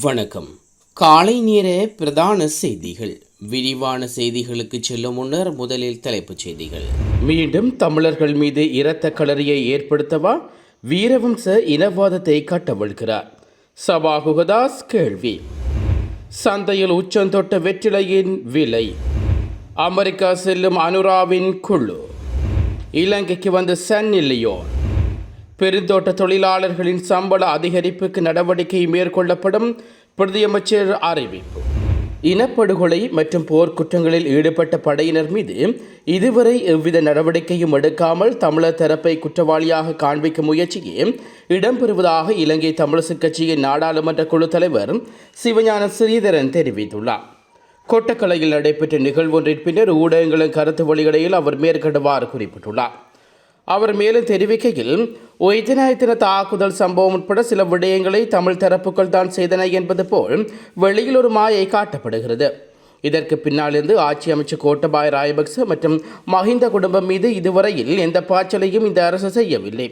வணக்கம். காலை நேர பிரதான செய்திகள். விரிவான செய்திகளுக்கு செல்லும் முன்னர் முதலில் தலைப்புச் செய்திகள். மீண்டும் தமிழர்கள் மீது இரத்த களரியை ஏற்படுத்தவா? வீரவம்ச இனவாதத்தை கட்டவிழ்கிறார். சபாகுகதாஸ் கேள்வி. சந்தையில் உச்சந்தொட்ட வெற்றிலையின் விலை. அமெரிக்கா செல்லும் அனுராவின் குழு. இலங்கைக்கு வந்த சன் இல்லையோன். பெருந்தோட்ட தொழிலாளர்களின் சம்பள அதிகரிப்புக்கு நடவடிக்கை மேற்கொள்ளப்படும் பிரதியமைச்சர் அறிவிப்பு. இனப்படுகொலை மற்றும் போர்க்குற்றங்களில் ஈடுபட்ட படையினர் மீது இதுவரை எவ்வித நடவடிக்கையும் எடுக்காமல் தமிழர் தரப்பை குற்றவாளியாக காண்பிக்கும் முயற்சியே இடம்பெறுவதாக இலங்கை தமிழரசுக் கட்சியின் நாடாளுமன்ற குழு தலைவர் சிவஞான ஸ்ரீதரன் தெரிவித்துள்ளார். கொட்டக்கலையில் நடைபெற்ற நிகழ்வொன்றின் பின்னர் ஊடகங்களின் கருத்து வெளியிடையில் அவர் மேற்கண்டவாறு குறிப்பிட்டுள்ளார். அவர் மேலும் தெரிவிக்கையில் ஒய்தினாயத்தின தாக்குதல் சம்பவம் உட்பட சில விடயங்களை தமிழ் தரப்புகள் தான் செய்தன என்பது போல் வெளியில் ஒரு மாயை காட்டப்படுகிறது. இதற்கு பின்னாலிருந்து ஆட்சி அமைச்சர் கோட்டபாய் ராயபக்ச மற்றும் மஹிந்த குடும்பம் மீது இதுவரையில் எந்த பாய்ச்சலையும் இந்த அரசு செய்யவில்லை.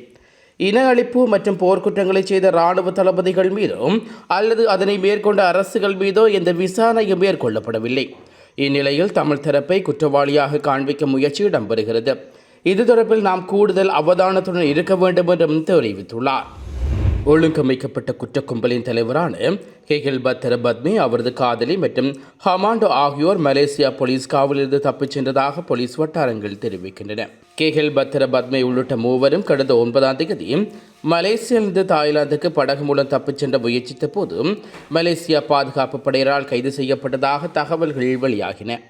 இன அழிப்பு மற்றும் போர்க்குற்றங்களை செய்த இராணுவ தளபதிகள் மீதும் அல்லது அதனை மேற்கொண்ட அரசுகள் மீதோ எந்த விசாரணையும் மேற்கொள்ளப்படவில்லை. இந்நிலையில் தமிழ் தரப்பை குற்றவாளியாக காண்பிக்க முயற்சி இடம்பெறுகிறது. இது தொடர்பில் நாம் கூடுதல் அவதானத்துடன் இருக்க வேண்டும் என்றும் தெரிவித்துள்ளார். ஒழுங்கமைக்கப்பட்ட குற்ற கும்பலின் தலைவரான ஹெகில் பத்தர பத்மி அவரது காதலி மற்றும் ஹமாண்டோ ஆகியோர் மலேசியா போலீஸ் காவலிருந்து தப்பிச் சென்றதாக போலீஸ் வட்டாரங்கள் தெரிவிக்கின்றன. கேஹெல் பத்திர பத்மி உள்ளிட்ட மூவரும் கடந்த ஒன்பதாம் தேதி மலேசியாவிலிருந்து தாய்லாந்துக்கு படகு மூலம் தப்பிச் சென்ற முயற்சித்த போது மலேசியா பாதுகாப்பு படையினரால் கைது செய்யப்பட்டதாக தகவல்கள் வெளியாகின.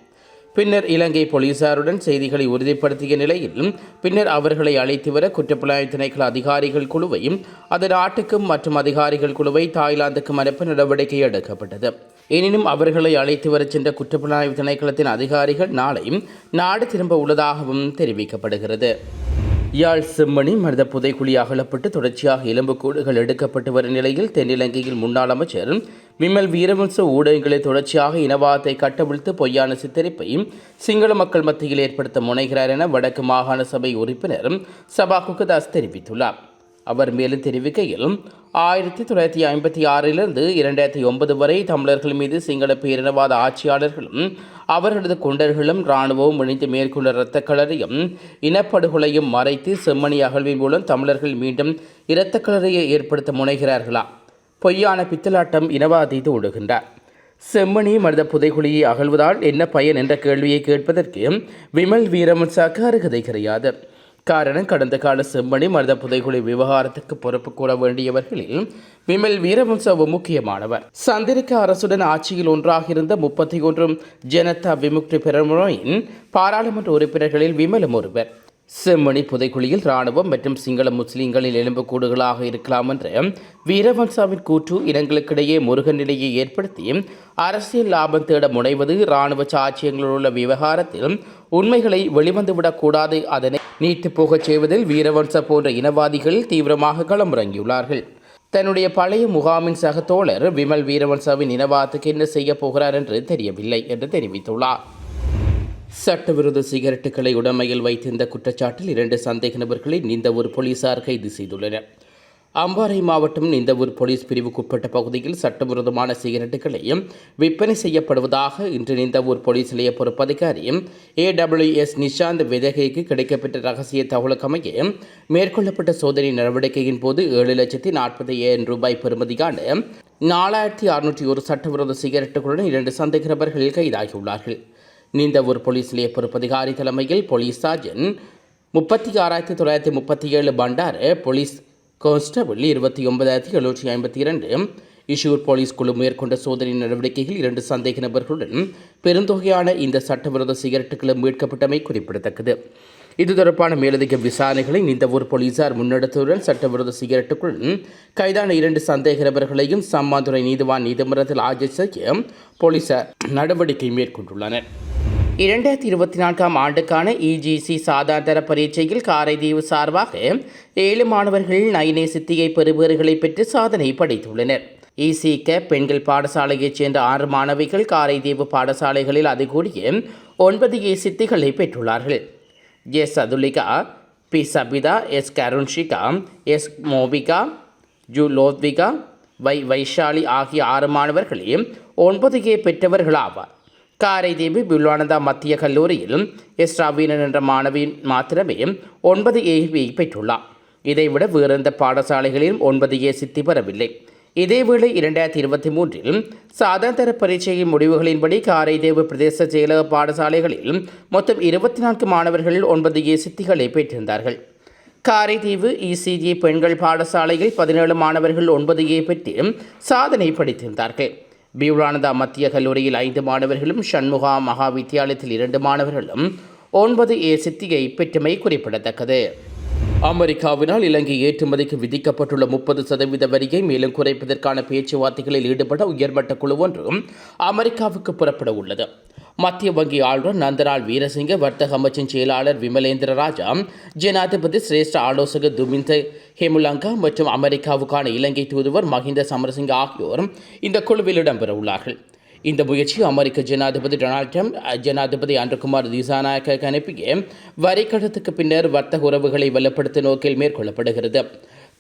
பின்னர் இலங்கை போலீசாருடன் செய்திகளை உறுதிப்படுத்திய நிலையில் பின்னர் அவர்களை அழைத்து வர குற்றப்புலனாய்வு திணைக்கள அதிகாரிகள் குழுவையும் அதன் நாட்டுக்கும் மற்றும் அதிகாரிகள் குழுவை தாய்லாந்துக்கும் அனுப்ப நடவடிக்கை எடுக்கப்பட்டது. எனினும் அவர்களை அழைத்து வரச் சென்ற குற்றப்புலனாய்வு திணைக்களத்தின் அதிகாரிகள் நாளையும் நாடு திரும்ப உள்ளதாகவும் தெரிவிக்கப்படுகிறது. யாழ் செம்மணி மனித புதைக்குழி அகலப்பட்டு தொடர்ச்சியாக எலும்புக்கூடுகள் எடுக்கப்பட்டு வரும் நிலையில் தென்னிலங்கையில் முன்னாள் அமைச்சர் விமல் வீரவம்ச ஊடகங்களை தொடர்ச்சியாக இனவாதத்தை கட்டவிழ்த்து பொய்யான சித்தரிப்பையும் சிங்கள மக்கள் மத்தியில் ஏற்படுத்த முனைகிறார் என வடக்கு மாகாண சபை உறுப்பினர் சபா குகதாஸ் தெரிவித்துள்ளார். அவர் மேலும் தெரிவிக்கையில் ஆயிரத்தி தொள்ளாயிரத்தி ஐம்பத்தி ஆறிலிருந்து இரண்டாயிரத்தி ஒன்பது வரை தமிழர்கள் மீது சிங்கள பேரினவாத ஆட்சியாளர்களும் அவர்களது குண்டர்களும் இராணுவமும் இணைந்து மேற்கொண்ட இரத்த களரையும் இனப்படுகொலையும் மறைத்து செம்மணி அகழ்வின் மூலம் தமிழர்கள் மீண்டும் இரத்த களரையை ஏற்படுத்த முனைகிறார்களா? பொய்யான பித்தலாட்டம் இனவாதீது ஓடுகின்றார் செம்மணி மனித புதைகுழியை அகழ்வதால் என்ன பயன் என்ற கேள்வியை கேட்பதற்கு விமல் வீரமன்சாக்கு அருகதை கிடையாது காரணம் கடந்த கால செம்மணி மனித புதைகுழி விவகாரத்துக்கு பொறுப்பு கூற வேண்டியவர்களில் விமல் வீரவம்சவும் முக்கியமானவர். சந்திரிக்க அரசுடன் ஆட்சியில் ஒன்றாக இருந்த முப்பத்தி ஒன்றும் ஜனதா விமுக்தி பெருமுறையின் பாராளுமன்ற உறுப்பினர்களில் விமலும் ஒருவர். செம்மணி புதைக்குழியில் இராணுவம் மற்றும் சிங்கள முஸ்லிம்களின் எலும்புக்கூடுகளாக இருக்கலாம் என்ற வீரவன்சாவின் கூற்று இனங்களுக்கிடையே முருகன் நிலையை ஏற்படுத்தி அரசியல் லாபம் தேட முனைவது இராணுவ சாட்சியங்களில் உள்ள விவகாரத்தில் உண்மைகளை வெளிவந்துவிடக்கூடாது அதனை நீத்து போகச் செய்வதில் வீரவன்ச போன்ற இனவாதிகள் தீவிரமாக களமிறங்கியுள்ளார்கள். தன்னுடைய பழைய முகாமின் சக தோழர் விமல் வீரவன்சாவின் இனவாதத்துக்கு என்ன செய்யப் போகிறார் என்று தெரியவில்லை என்று தெரிவித்துள்ளார். சட்டவிரோத சிகரெட்டுகளை உடமையில் வைத்திருந்த குற்றச்சாட்டில் இரண்டு சந்தேக நபர்களை நிந்தவூர் போலீசார் கைது செய்துள்ளனர். அம்பாறை மாவட்டம் நிந்தவூர் போலீஸ் பிரிவுக்குட்பட்ட பகுதியில் சட்டவிரோதமான சிகரெட்டுகளையும் விற்பனை செய்யப்படுவதாக இன்று நிந்தவூர் போலீஸ் நிலைய பொறுப்பதிகாரி ஏடபிள்யூஎஸ் நிஷாந்த் விதகைக்கு கிடைக்கப்பெற்ற ரகசிய தகவலுக்கமைய மேற்கொள்ளப்பட்ட சோதனை நடவடிக்கையின் போது ஏழு லட்சத்தி நாற்பத்தி ஏழு ரூபாய் பெறுமதியான நாலாயிரத்தி அறுநூற்றி ஒரு சட்டவிரோத சிகரெட்டுகளுடன் இரண்டு சந்தேக நபர்கள் கைதாகியுள்ளார்கள். நீந்தவூர் போலீஸ் நிலைய பொறுப்பதிகாரி தலைமையில் போலீஸ் சார்ஜன் முப்பத்தி ஆறாயிரத்தி தொள்ளாயிரத்தி முப்பத்தி ஏழு பண்டார் போலீஸ் கான்ஸ்டபிள் இருபத்தி ஒன்பதாயிரத்தி எழுநூற்றி ஐம்பத்தி இரண்டு இஷூர் போலீஸ் குழு மேற்கொண்ட சோதனை நடவடிக்கையில் இரண்டு சந்தேக நபர்களுடன் பெருந்தொகையான இந்த சட்டவிரோத சிகரெட்டுகளும் மீட்கப்பட்டமை குறிப்பிடத்தக்கது. இது தொடர்பான மேலதிக விசாரணைகளை நிந்தவூர் போலீசார் முன்னெடுத்ததுடன் சட்டவிரோத சிகரெட்டுக்குடன் கைதான இரண்டு சந்தேக நபர்களையும் சம்மாந்துறை நீதிவான் நீதிமன்றத்தில் ஆஜர் செய்ய போலீசார் நடவடிக்கை மேற்கொண்டுள்ளனர். இரண்டாயிரத்தி இருபத்தி நான்காம் ஆண்டுக்கான இஜிசி சாதாரண பரீட்சையில் காரைதீவு சார்பாக ஏழு மாணவர்கள் நைனே சித்திகை பெறுபேறுகளை பெற்று சாதனை படைத்துள்ளனர். இசிக பெண்கள் பாடசாலையைச் சேர்ந்த ஆறு மாணவிகள் காரைதீவு பாடசாலைகளில் அதிகூடிய ஒன்பது ஏ சித்திகளை பெற்றுள்ளார்கள். S Athulika P Sabitha S Karunshika S Mobika J Lothvika Y Vaishali ஆகிய ஆறு மாணவர்களையும் ஒன்பது ஏ பெற்றவர்களாவார் காரைதீவு பில்வானந்தா மத்திய கல்லூரியில் எஸ் என்ற மாணவியின் மாத்திரமே ஒன்பது ஏவை பெற்றுள்ளார். இதைவிட வேறு எந்த பாடசாலைகளிலும் ஒன்பது ஏ சித்தி பெறவில்லை. இதேவேளை இரண்டாயிரத்தி இருபத்தி மூன்றில் சாதாரண பரீட்சையின் முடிவுகளின்படி காரைதேவு பிரதேச செயலக பாடசாலைகளில் மொத்தம் இருபத்தி நான்கு மாணவர்கள் ஒன்பது ஏ சித்திகளை பெற்றிருந்தார்கள். காரைதீவு இசிஜி பெண்கள் பாடசாலையில் பதினேழு மாணவர்கள் ஒன்பது ஏ பெற்று சாதனை படித்திருந்தார்கள். பியூரானந்தா மத்திய கல்லூரியில் ஐந்து மாணவர்களும் ஷண்முகா மகா வித்தியாலயத்தில் இரண்டு மாணவர்களும் ஒன்பது ஏ சித்தியை பெற்றமை குறிப்பிடத்தக்கது. அமெரிக்காவினால் இலங்கை ஏற்றுமதிக்கு விதிக்கப்பட்டுள்ள முப்பது சதவீத வரியை மேலும் குறைப்பதற்கான பேச்சுவார்த்தைகளில் ஈடுபட உயர்மட்ட குழு ஒன்று அமெரிக்காவுக்கு புறப்பட உள்ளது. மத்திய வங்கி ஆளுநர் நந்தலால் வீரசிங்க வர்த்தக அமைச்சின் செயலாளர் விமலேந்திர ராஜா ஜனாதிபதி சிரேஷ்ட ஆலோசகர் துமிந்த ஹேமுலங்கா மற்றும் அமெரிக்காவுக்கான இலங்கை தூதுவர் மஹிந்த சமரசிங்க ஆகியோர் இந்த குழுவில் இடம்பெற உள்ளார்கள் இந்த முயற்சி அமெரிக்க ஜனாதிபதி டொனால்ட் ட்ரம்ப் ஜனாதிபதி அன்றகுமார் திசாநாயக்க அனுப்பிய வரி கடத்துக்கு பின்னர் வர்த்தக உறவுகளை வலுப்படுத்தும் நோக்கில் மேற்கொள்ளப்படுகிறது.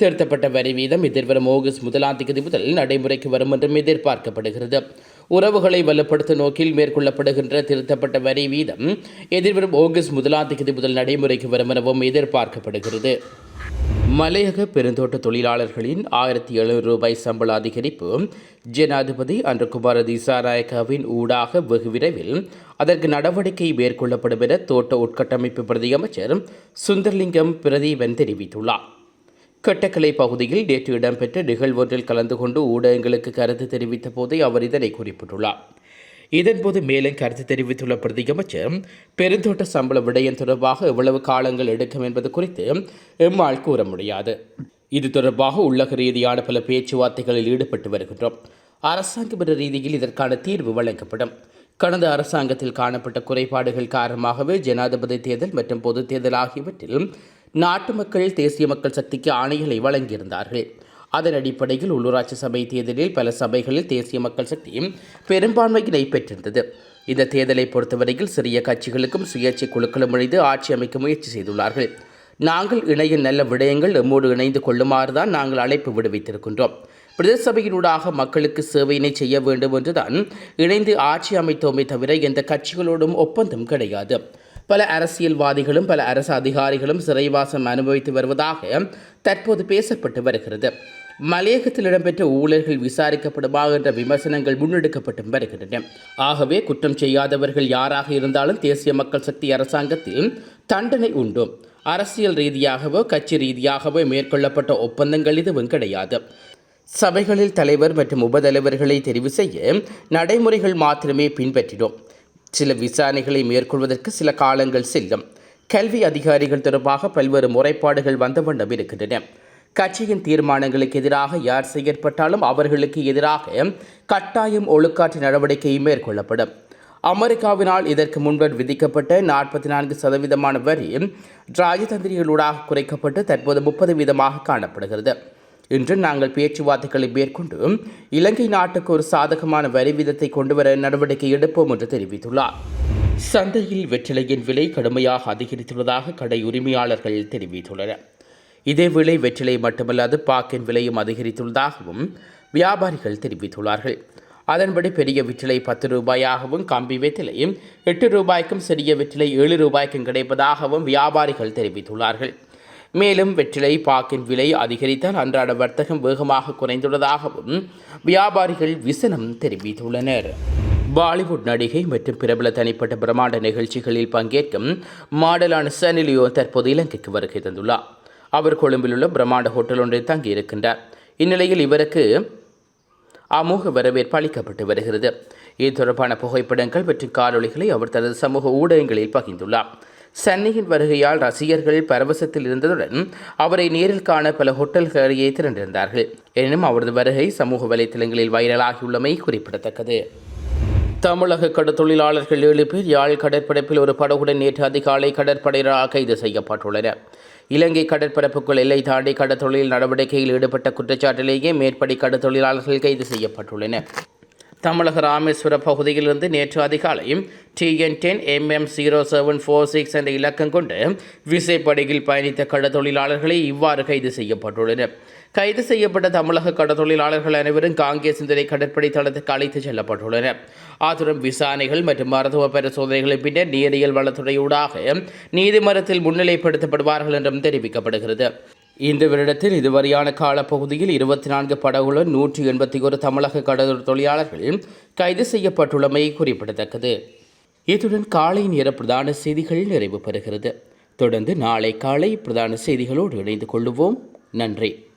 திருத்தப்பட்ட வரி வீதம் எதிர்வரும் ஆகஸ்ட் முதலாம் தேதி முதல் நடைமுறைக்கு வரும் என்றும் எதிர்பார்க்கப்படுகிறது. உறவுகளை வலுப்படுத்தும் நோக்கில் மேற்கொள்ளப்படுகின்ற திருத்தப்பட்ட வரி வீதம் எதிர்வரும் ஆகஸ்ட் முதலாம் தேதி முதல் நடைமுறைக்கு வரும் எனவும் எதிர்பார்க்கப்படுகிறது. மலையக பெருந்தோட்ட தொழிலாளர்களின் ஆயிரத்தி எழுநூறு ரூபாய் சம்பள அதிகரிப்பு ஜனாதிபதி அன்று குமார திசாநாயக்காவின் ஊடாக வெகு விரைவில் அதற்கு நடவடிக்கை மேற்கொள்ளப்படும் என தோட்ட உட்கட்டமைப்பு பிரதியமைச்சர் சுந்தர்லிங்கம் பிரதீபன் தெரிவித்துள்ளார். கட்டக்கலை பகுதியில் நேற்று இடம்பெற்ற நிகழ்வொன்றில் கலந்து கொண்டு ஊடகங்களுக்கு கருத்து தெரிவித்த போதே அவர் இதனை குறிப்பிட்டுள்ளார். இதன்போது மேலும் கருத்து தெரிவித்துள்ள பிரதியமைச்சர் பெருந்தோட்ட சம்பள விடயம் தொடர்பாக எவ்வளவு காலங்கள் எடுக்கும் என்பது குறித்து எம்மால் கூற முடியாது. இது தொடர்பாக உள்ளக ரீதியான பல பேச்சுவார்த்தைகளில் ஈடுபட்டு வருகின்றோம். அரசாங்கம் என்ற ரீதியில் இதற்கான தீர்வு வழங்கப்படும். கடந்த அரசாங்கத்தில் காணப்பட்ட குறைபாடுகள் காரணமாகவே ஜனாதிபதி தேர்தல் மற்றும் பொது தேர்தல் ஆகியவற்றில் நாட்டு மக்கள் தேசிய மக்கள் சக்திக்கு ஆணைகளை வழங்கியிருந்தார்கள். அதன் அடிப்படையில் உள்ளூராட்சி சபை தேர்தலில் பல சபைகளில் தேசிய மக்கள் சக்தியும் பெரும்பான்மையினை பெற்றிருந்தது. இந்த தேர்தலை பொறுத்தவரையில் சிறிய கட்சிகளுக்கும் சுயேட்சை குழுக்களும் இணைந்து ஆட்சி அமைக்க முயற்சி செய்துள்ளார்கள். நாங்கள் இணைய நல்ல விடயங்கள் எம்மோடு இணைந்து கொள்ளுமாறு தான் நாங்கள் அழைப்பு விடுவித்திருக்கின்றோம். பிரதேச சபையினூடாக மக்களுக்கு சேவையினை செய்ய வேண்டும் என்றுதான் இணைந்து ஆட்சி அமைத்தோமே தவிர எந்த கட்சிகளோடும் ஒப்பந்தம் கிடையாது. பல அரசியல்வாதிகளும் பல அரசு அதிகாரிகளும் சிறைவாசம் அனுபவித்து வருவதாக தற்போது பேசப்பட்டு வருகிறது. மலையகத்தில் இடம்பெற்ற ஊழல்கள் விசாரிக்கப்படுமா என்ற விமர்சனங்கள் முன்னெடுக்கப்பட்டு வருகின்றன. ஆகவே குற்றம் செய்யாதவர்கள் யாராக இருந்தாலும் தேசிய மக்கள் சக்தி அரசாங்கத்தில் தண்டனை உண்டு. அரசியல் ரீதியாகவோ கட்சி ரீதியாகவோ மேற்கொள்ளப்பட்ட ஒப்பந்தங்கள் எதுவும் கிடையாது. சபைகளில் தலைவர் மற்றும் உபதலைவர்களை தெரிவு செய்ய நடைமுறைகள் மாத்திரமே பின்பற்றினோம். சில விசாரணைகளை மேற்கொள்வதற்கு சில காலங்கள் செல்லும். கல்வி அதிகாரிகள் தொடர்பாக பல்வேறு முறைப்பாடுகள் வந்த வண்ணம் இருக்கின்றன. கட்சியின் தீர்மானங்களுக்கு எதிராக யார் செயற்பட்டாலும் அவர்களுக்கு எதிராக கட்டாயம் ஒழுக்காற்று நடவடிக்கை மேற்கொள்ளப்படும். அமெரிக்காவினால் இதற்கு முன்பர் விதிக்கப்பட்ட நாற்பத்தி நான்கு சதவீதமான வரி ராஜதந்திரிகளூடாக குறைக்கப்பட்டு தற்போது முப்பது வீதமாக காணப்படுகிறது. இன்று நாங்கள் பேச்சுவார்த்தைகளை மேற்கொண்டு இலங்கை நாட்டுக்கு ஒரு சாதகமான வரி வீதத்தை கொண்டுவர நடவடிக்கை எடுப்போம் என்று தெரிவித்துள்ளார். சந்தையில் வெற்றிலையின் விலை கடுமையாக அதிகரித்துள்ளதாக கடை உரிமையாளர்கள் தெரிவித்துள்ளனர். இதேவேளை வெற்றிலை மட்டுமல்லாது பாக்கின் விலையும் அதிகரித்துள்ளதாகவும் வியாபாரிகள் தெரிவித்துள்ளார்கள். அதன்படி பெரிய வெற்றிலை பத்து ரூபாயாகவும் கம்பி வெற்றிலையும் எட்டு ரூபாய்க்கும் சிறிய வெற்றிலை ஏழு ரூபாய்க்கும் கிடைப்பதாகவும் வியாபாரிகள் தெரிவித்துள்ளார்கள். மேலும் வெற்றிலை பாக்கின் விலை அதிகரித்தால் அன்றாட வர்த்தகம் வேகமாக குறைந்துள்ளதாகவும் வியாபாரிகள் விசனம் தெரிவித்துள்ளனர். பாலிவுட் நடிகை மற்றும் பிரபல தனிப்பட்ட பிரம்மாண்ட நிகழ்ச்சிகளில் பங்கேற்கும் மாடலான சனிலியோ தற்போது இலங்கைக்கு வருகை தந்துள்ளார். அவர் கொழும்பில் உள்ள பிரம்மாண்ட ஹோட்டல் ஒன்றில் தங்கியிருக்கின்றார். இந்நிலையில் இவருக்கு அமோக வரவேற்பு அளிக்கப்பட்டு வருகிறது. இது தொடர்பான புகைப்படங்கள் மற்றும் காணொலிகளை அவர் தனது சமூக ஊடகங்களில் பகிர்ந்துள்ளார். சன்னியின் வருகையால் ரசிகர்கள் பரவசத்தில் இருந்ததுடன் அவரை நேரில் காண பல ஹோட்டல்களையே திரண்டிருந்தார்கள். எனினும் அவரது வருகை சமூக வலைத்தளங்களில் வைரலாகியுள்ளமை குறிப்பிடத்தக்கது. தமிழக கடற்தொழிலாளர்கள் ஏழு பேர் யாழ் கடற்படைப்பில் ஒரு படகுடன் நேற்று அதிகாலை கடற்படையினரால் கைது செய்யப்பட்டுள்ளனர். இலங்கை கடற்பரப்புக்குள் எல்லை தாண்டி கடற்தொழில் நடவடிக்கையில் ஈடுபட்ட குற்றச்சாட்டிலேயே மேற்படி கடற்தொழிலாளர்கள் கைது செய்யப்பட்டுள்ளனர். தமிழக ராமேஸ்வர பகுதியிலிருந்து நேற்று அதிகாலை TN ten MM zero seven four six என்ற இலக்கம் கொண்டு விசைப்படகில் பயணித்த கடற்தொழிலாளர்களை இவ்வாறு கைது செய்யப்பட்டுள்ளனர் கைது செய்யப்பட்ட தமிழக கடத்தொழிலாளர்கள் அனைவரும் காங்கேய சிந்தனை கடற்படை தளத்துக்கு அழைத்துச் செல்லப்பட்டுள்ளனர். ஆத்துடன் விசாரணைகள் மற்றும் மருத்துவ பரிசோதனைகளின் பின்னர் நீரியல் வளத்துறையூடாக நீதிமன்றத்தில் முன்னிலைப்படுத்தப்படுவார்கள் என்றும் தெரிவிக்கப்படுகிறது. இந்த வருடத்தில் இதுவரையான காலப்பகுதியில் இருபத்தி நான்கு படகுடன் நூற்றி எண்பத்தி ஒரு தமிழக கடலூர் தொழிலாளர்கள் கைது செய்யப்பட்டுள்ளமை குறிப்பிடத்தக்கது. இத்துடன் காலை நேர பிரதான செய்திகள் நிறைவு பெறுகிறது. தொடர்ந்து நாளை காலை பிரதான செய்திகளோடு இணைந்து கொள்ளுவோம். நன்றி.